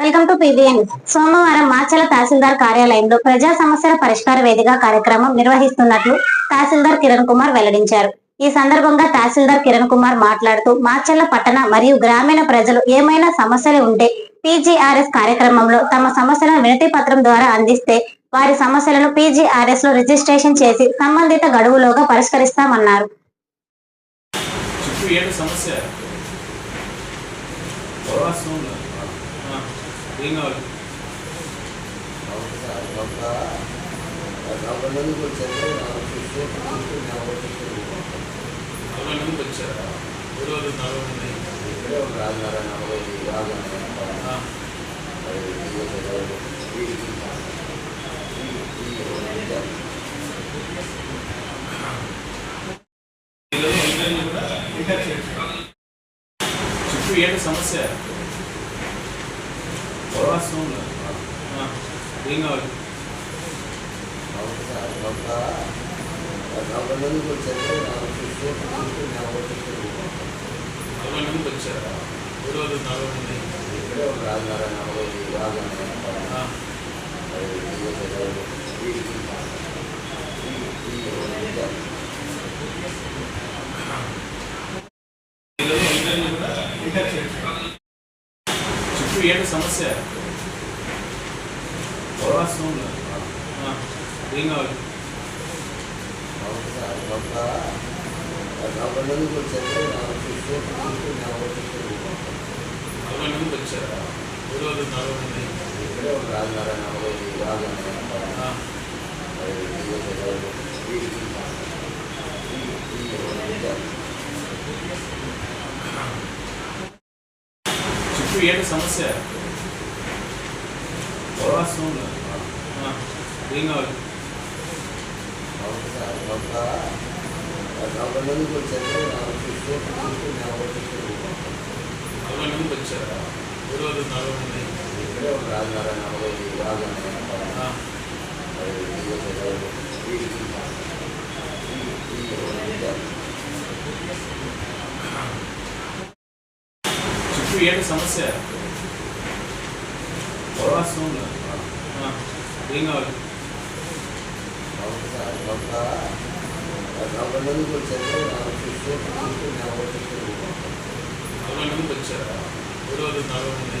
Welcome to PVN. సోమవారం మాచల తహసీల్దార్ కార్యాలయంలో ప్రజా సమస్యల పరిష్కార వేదిక కార్యక్రమం నిర్వహిస్తున్నట్లు తహసీల్దార్ కిరణ్ కుమార్ వెల్లడించారు. ఈ సందర్భంగా తహసీల్దార్ కిరణ్ కుమార్ మాట్లాడుతూ మాచల్ల పట్టణ మరియు గ్రామీణ ప్రజలు ఏమైనా సమస్యలు ఉంటే పీజీఆర్ఎస్ కార్యక్రమంలో తమ సమస్యలను వినతి పత్రం ద్వారా అందిస్తే వారి సమస్యలను పీజీఆర్ఎస్లో రిజిస్ట్రేషన్ చేసి సంబంధిత గడువులోగా పరిష్కరిస్తామన్నారు. సమస్య? ఏం కావాలి? నలభై వచ్చారా? రోజు నలభై మంది ఏంటి సమస్య? ప్రవాసం ఉందా? ఆ, ఏం కావాలి నలభై మంది వచ్చారా ఈ రోజు నలభై మంది ఆ, ఈరోజు ఇంటర్వ్యూ కూడా చెప్పు ఏంటి సమస్య ఏం కావాలి నలభై మంది వచ్చారా నలభై మంది ఆ, చెప్పు ఏంటి సమస్య ప్రవాసం ఉందా? ఆ, ఏం కావాలి నలభై మంది వచ్చారా ఈ రోజు నలభై మంది ఆ, చెప్పు ఏంటి సమస్య ప్రవాసం ఉందా? ఆ, ఏం కావాలి నలభై మంది వచ్చారా ఈ రోజు నలభై మంది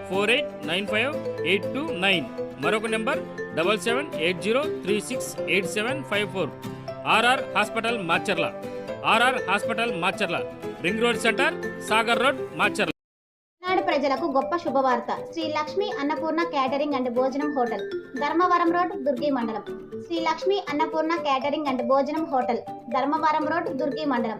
four eight nine five eight two nine. మరొక number double seven eight zero three six eight seven five four. RR hospital Macherla RR hospital Macherla ring road centre Sagar road Macherla నాడు ప్రజలకు గొప్ప శుభవార్త. శ్రీ లక్ష్మి అన్నపూర్ణ క్యాటరింగ్ అండ్ భోజనం hotel Dharmavaram road Durgi మండలం. Shri Lakshmi Annapurna catering and భోజనం hotel Dharmavaram road Durgi మండలం.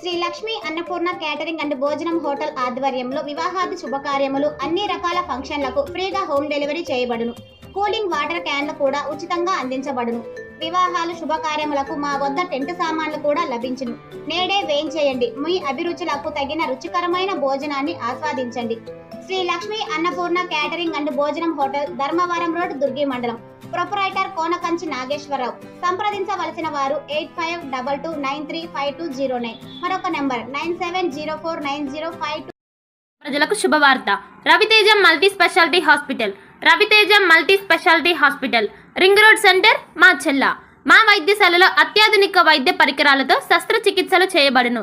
Shri Lakshmi Annapurna catering and భోజనం hotel ఆధ్వర్యంలో వివాహాది శుభకార్యములు అన్ని రకాల ఫంక్షన్లకు ఫ్రీగా హోమ్ డెలివరీ చేయబడును. కూలింగ్ వాటర్ క్యాన్లు కూడా ఉచితంగా అందించబడును. వివాహాలు శుభకార్యములకు మా వద్ద టెంట్ సామాన్లు కూడా లభించును. నేడే వేయించేయండి. మీ అభిరుచులకు తగిన రుచికరమైన భోజనాన్ని ఆస్వాదించండి. శ్రీ లక్ష్మి అన్నపూర్ణ క్యాటరింగ్ అండ్ భోజనం హోటల్ ధర్మవరం రోడ్ దుర్గి మండలం. ప్రొపరైటర్ కోనకంచి నాగేశ్వరరావు. సంప్రదించవలసిన వారు eight five double two nine three five two zero nine. మరొక number nine seven zero four nine zero five ప్రజలకు శుభవార్త. Raviteja multi speciality hospital. Raviteja multi speciality hospital. Ring road centre మా చెల్ల. మా వైద్యశాలలో అత్యాధునిక వైద్య పరికరాలతో శస్త్రచికిత్సలు చేయబడును.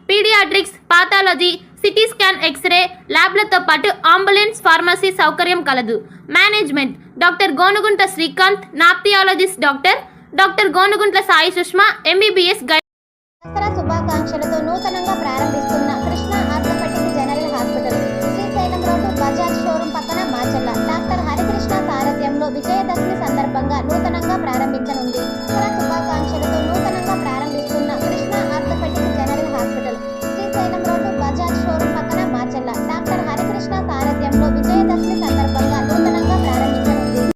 paediatrics pathology CT scan x ray ల్యాబ్లతో పాటు అంబులెన్స్ ఫార్మసీ సౌకర్యం కలదు. Management doctor Gonugunta Srikanth nephrologist doctor doctor Gonuguntla Sai Sushma MBBS guide శుభాకాంక్షలతో నూతనంగా ప్రారంభిస్తున్న Krishna orthopaedic general hospital Srisailam road Bajaj showroom పక్కన మాచల్ల డాక్టర్ హరికృష్ణ సారథ్యంలో విజయదశమి సందర్భంగా నూతనంగా ప్రారంభించనుంది.